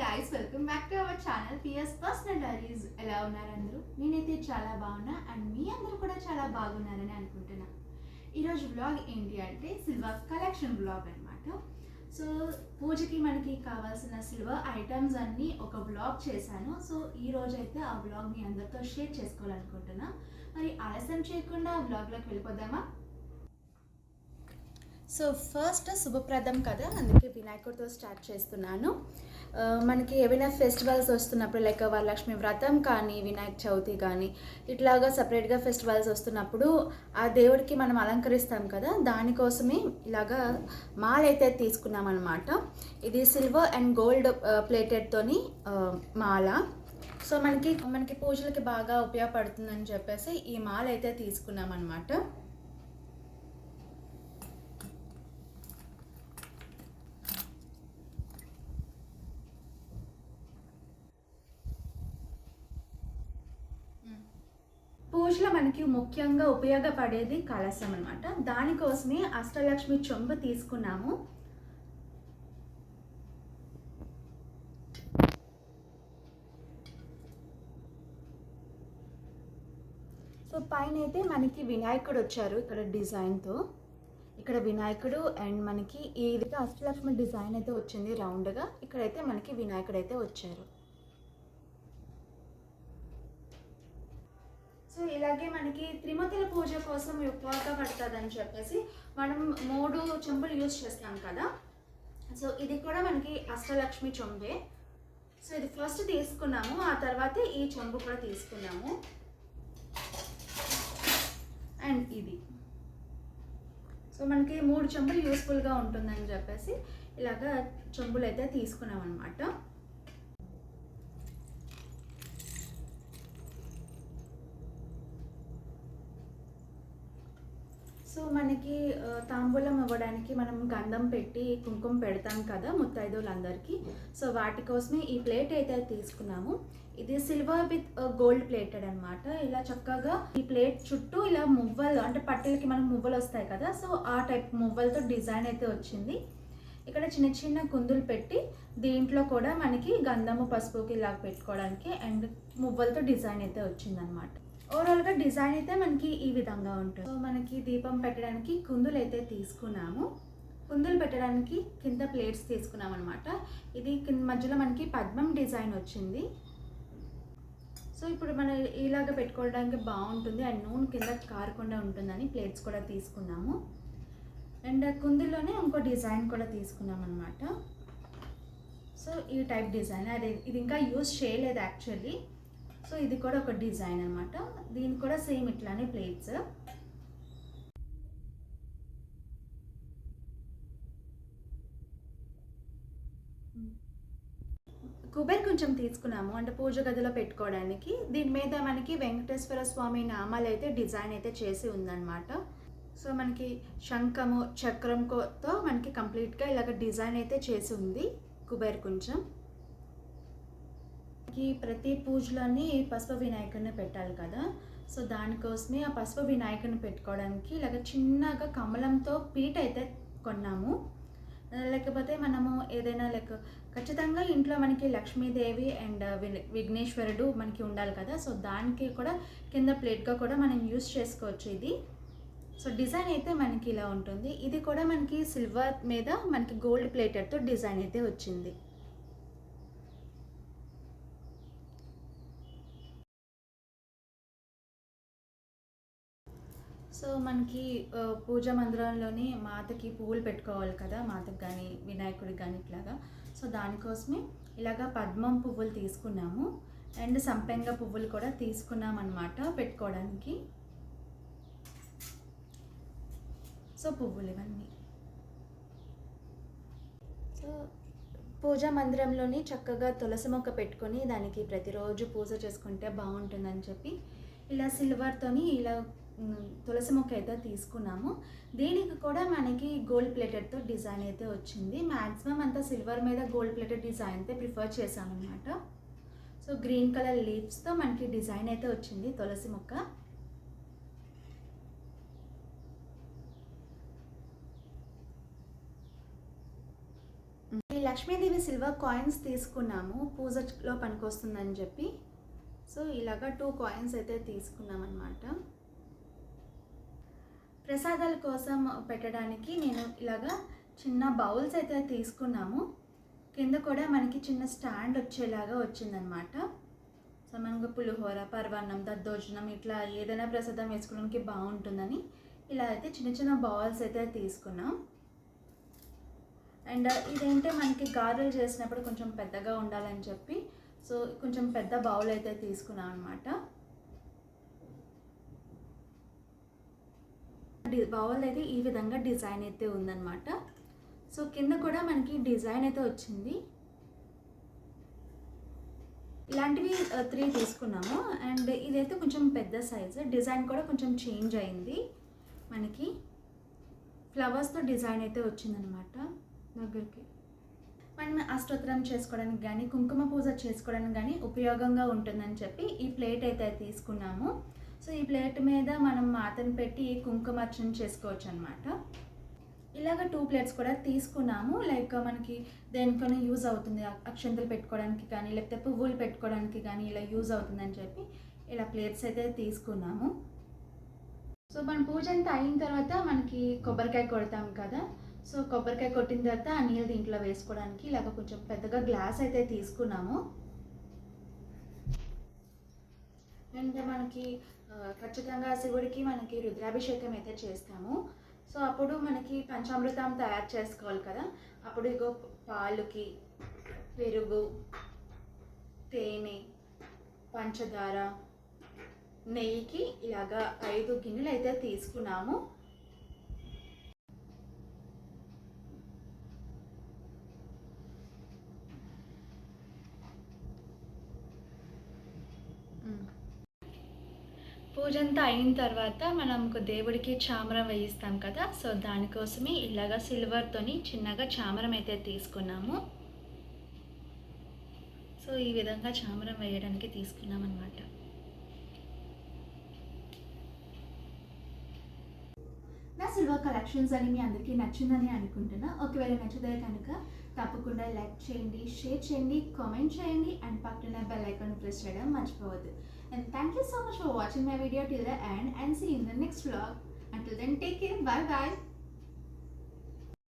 Guys welcome back to our channel PS personal diaries ఎలా ఉన్నారు అందరూ? నేనైతే చాలా బాగున్నా అండ్ మీ అందరూ కూడా చాలా బాగున్నారని అనుకుంటున్నా. ఈరోజు వ్లాగ్ ఏంటి అంటే సిల్వర్ కలెక్షన్ వ్లాగ్ అనమాట సో పూజకి మనకి కావాల్సిన సిల్వర్ ఐటమ్స్ అన్నీ ఒక వ్లాగ్ చేశాను. సో ఈ రోజైతే ఆ బ్లాగ్ మీ అందరితో షేర్ చేసుకోవాలనుకుంటున్నా. మరి ఆలస్యం చేయకుండా ఆ బ్లాగ్లోకి వెళ్ళిపోదామా? సో ఫస్ట్ శుభప్రదం కదా అందుకే వినాయకుడితో స్టార్ట్ చేస్తున్నాను. మనకి ఏవైనా ఫెస్టివల్స్ వస్తున్నప్పుడు లైక్ వరలక్ష్మి వ్రతం కానీ వినాయక చవితి కానీ ఇట్లాగా సపరేట్గా ఫెస్టివల్స్ వస్తున్నప్పుడు ఆ దేవుడికి మనం అలంకరిస్తాం కదా దానికోసమే ఇలాగా మాల అయితే తీసుకున్నాం అనమాట ఇది సిల్వర్ అండ్ గోల్డ్ ప్లేటెడ్తోని మాల. సో మనకి మనకి పూజలకి బాగా ఉపయోగపడుతుందని చెప్పేసి ఈ మాల అయితే తీసుకున్నాం అనమాట పూజలో మనకి ముఖ్యంగా ఉపయోగపడేది కలశం అనమాట దానికోసమే అష్టలక్ష్మి చెంబు తీసుకున్నాము. సో పైన అయితే మనకి వినాయకుడు వచ్చారు ఇక్కడ డిజైన్తో. ఇక్కడ వినాయకుడు అండ్ మనకి ఈ విధంగా అష్టలక్ష్మి డిజైన్ అయితే వచ్చింది రౌండ్గా. ఇక్కడైతే మనకి వినాయకుడు అయితే వచ్చారు. సో ఇలాగే మనకి త్రిమతుల పూజ కోసం ఉపయోగపడుతుంది చెప్పేసి మనం మూడు చెంబులు యూజ్ చేస్తాం కదా. సో ఇది కూడా మనకి అష్టలక్ష్మి చెంబే. సో ఇది ఫస్ట్ తీసుకున్నాము ఆ తర్వాత ఈ చెంబు కూడా తీసుకున్నాము. అండ్ ఇది. సో మనకి మూడు చెంబులు యూస్ఫుల్గా ఉంటుందని చెప్పేసి ఇలాగ చెంబులు అయితే తీసుకున్నాం అనమాట సో మనకి తాంబూలం ఇవ్వడానికి మనం గంధం పెట్టి కుంకుమ పెడతాం కదా ముత్తైదువులందరికీ సో వాటి కోసమే ఈ ప్లేట్ అయితే తీసుకున్నాము. ఇది సిల్వర్ విత్ గోల్డ్ ప్లేటెడ్ అనమాట ఇలా చక్కగా ఈ ప్లేట్ చుట్టూ ఇలా మువ్వలు అంటే పట్టెలకి మనకు మువ్వలు వస్తాయి కదా సో ఆ టైప్ మువ్వలతో డిజైన్ అయితే వచ్చింది. ఇక్కడ చిన్న చిన్న కుందులు పెట్టి దీంట్లో కూడా మనకి గంధము పసుపుకి ఇలా పెట్టుకోవడానికి అండ్ మువ్వలతో డిజైన్ అయితే వచ్చిందనమాట ఓవరాల్గా డిజైన్ అయితే మనకి ఈ విధంగా ఉంటుంది. సో మనకి దీపం పెట్టడానికి కుందులు అయితే తీసుకున్నాము. కుందులు పెట్టడానికి కింద ప్లేట్స్ తీసుకున్నాం అనమాట ఇది కింద మధ్యలో మనకి పద్మం డిజైన్ వచ్చింది. సో ఇప్పుడు మనం ఇలాగ పెట్టుకోవడానికి బాగుంటుంది. అండ్ నూనె కింద కారకుండా ఉంటుందని ప్లేట్స్ కూడా తీసుకున్నాము. అండ్ కుందుల్లోనే ఇంకో డిజైన్ కూడా తీసుకున్నాం అనమాట సో ఈ టైప్ డిజైన్ అది ఇది ఇంకా యూజ్ చేయలేదు యాక్చువల్లీ సో ఇది కూడా ఒక డిజైన్ అనమాట దీనికి కూడా సేమ్ ఇట్లానే ప్లేట్స్. కుబేర్ కొంచెం తీసుకున్నాము. అంటే పూజ గదిలో పెట్టుకోవడానికి. దీని మీద మనకి వెంకటేశ్వర స్వామి నామాలు అయితే డిజైన్ అయితే చేసి ఉందన్నమాట. సో మనకి శంఖము చక్రంతో మనకి కంప్లీట్గా ఇలాగ డిజైన్ అయితే చేసి ఉంది కుబేర్ కొంచెం. మనకి ప్రతి పూజలోని పసుపు వినాయకుడిని పెట్టాలి కదా. సో దానికోసమే ఆ పసుపు వినాయకుడిని పెట్టుకోవడానికి ఇలాగ చిన్నగా కమలంతో పీట అయితే కొన్నాము. లేకపోతే మనము ఏదైనా లైక్ ఖచ్చితంగా ఇంట్లో మనకి లక్ష్మీదేవి అండ్ వి- విఘ్నేశ్వరుడు మనకి ఉండాలి కదా. సో దానికి కూడా కింద ప్లేట్గా కూడా మనం యూస్ చేసుకోవచ్చు ఇది. సో డిజైన్ అయితే మనకి ఇలా ఉంటుంది. ఇది కూడా మనకి సిల్వర్ మీద మనకి గోల్డ్ ప్లేటెడ్తో డిజైన్ అయితే వచ్చింది. సో మనకి పూజ మందిరంలోని మాతకి పువ్వులు పెట్టుకోవాలి కదా మాతకు కానీ వినాయకుడికి కానీ ఇట్లాగా. సో దానికోసమే ఇలాగా పద్మం పువ్వులు తీసుకున్నాము. అండ్ సంపెంగ పువ్వులు కూడా తీసుకున్నాం అనమాట పెట్టుకోవడానికి. సో పువ్వులు ఇవన్నీ. సో పూజా మందిరంలోని చక్కగా తులసి మొక్క పెట్టుకొని దానికి ప్రతిరోజు పూజ చేసుకుంటే బాగుంటుందని చెప్పి ఇలా సిల్వర్తోని ఇలా తులసి మొక్క అయితే తీసుకున్నాము. దీనికి కూడా మనకి గోల్డ్ ప్లేటెడ్తో డిజైన్ అయితే వచ్చింది. మ్యాక్సిమం అంతా సిల్వర్ మీద గోల్డ్ ప్లేటెడ్ డిజైన్ అయితే ప్రిఫర్ చేశామన్నమాట. సో గ్రీన్ కలర్ లీవ్స్తో మనకి డిజైన్ అయితే వచ్చింది తులసి మొక్క. లక్ష్మీదేవి సిల్వర్ కాయిన్స్ తీసుకున్నాము. పూజలో పనికొస్తుందని చెప్పి. సో ఇలాగా టూ కాయిన్స్ అయితే తీసుకున్నాం అనమాట ప్రసాదాల కోసం పెట్టడానికి నేను ఇలాగా చిన్న బౌల్స్ అయితే తీసుకున్నాము. కింద కూడా మనకి చిన్న స్టాండ్ వచ్చేలాగా వచ్చిందనమాట. సో మనకు పులిహోర పర్వన్నం దద్దోజనం ఇట్లా ఏదైనా ప్రసాదం వేసుకోవడానికి బాగుంటుందని ఇలా అయితే చిన్న చిన్న బౌల్స్ అయితే తీసుకున్నాం. అండ్ ఇదేంటే మనకి గారెలు చేసినప్పుడు కొంచెం పెద్దగా ఉండాలని చెప్పి సో కొంచెం పెద్ద బౌల్ అయితే తీసుకున్నాం అనమాట బౌల్ అయితే ఈ విధంగా డిజైన్ అయితే ఉందన్నమాట. సో కింద కూడా మనకి డిజైన్ అయితే వచ్చింది. ఇలాంటివి త్రీ తీసుకున్నాము. అండ్ ఇదైతే కొంచెం పెద్ద సైజు. డిజైన్ కూడా కొంచెం చేంజ్ అయింది మనకి. ఫ్లవర్స్తో డిజైన్ అయితే వచ్చిందనమాట దగ్గరికి. మనం అష్టోత్తరం చేసుకోవడానికి కానీ కుంకుమ పూజ చేసుకోవడానికి కానీ ఉపయోగంగా ఉంటుందని చెప్పి ఈ ప్లేట్ అయితే తీసుకున్నాము. సో ఈ ప్లేట్ మీద మనం మాతను పెట్టి కుంకుమార్చన చేసుకోవచ్చు అనమాట ఇలాగ టూ ప్లేట్స్ కూడా తీసుకున్నాము. లైక్ మనకి దేనికైనా యూజ్ అవుతుంది. అక్షంతలు పెట్టుకోవడానికి కానీ లేకపోతే పువ్వులు పెట్టుకోవడానికి కానీ ఇలా యూజ్ అవుతుందని చెప్పి ఇలా ప్లేట్స్ అయితే తీసుకున్నాము. సో మన పూజ అంతా అయిన తర్వాత మనకి కొబ్బరికాయ కొడతాం కదా. సో కొబ్బరికాయ కొట్టిన తర్వాత ఆ నీళ్ళు దీంట్లో వేసుకోవడానికి ఇలాగ కొంచెం పెద్దగా గ్లాస్ అయితే తీసుకున్నాము. అండ్ మనకి ఖచ్చితంగా శివుడికి మనకి రుద్రాభిషేకం అయితే చేస్తాము. సో అప్పుడు మనకి పంచామృతం తయారు చేసుకోవాలి కదా. అప్పుడు ఇగో పాలుకి పెరుగు తేనె పంచదార నెయ్యికి ఇలాగా ఐదు గిన్నెలు అయితే తీసుకున్నాము. పూజ అంతా అయిన తర్వాత మనం ఒక దేవుడికి చామరం వేయిస్తాం కదా సో దానికోసమే ఇలాగా సిల్వర్తోని చిన్నగా చామరం అయితే తీసుకున్నాము. సో ఈ విధంగా చామరం వేయడానికి తీసుకున్నాం అనమాట నా సిల్వర్ కలెక్షన్స్ అని మీ అందరికీ నచ్చిందని అనుకుంటున్నా. ఒకవేళ నచ్చితే కనుక తప్పకుండా లైక్ చేయండి షేర్ చేయండి కామెంట్ చేయండి అండ్ పక్కన బెల్ ఐకాన్ ప్రెస్ చేయడం మర్చిపోవద్దు. And thank you so much for watching my video till the end and see you in the next vlog. Until then, take care. Bye bye.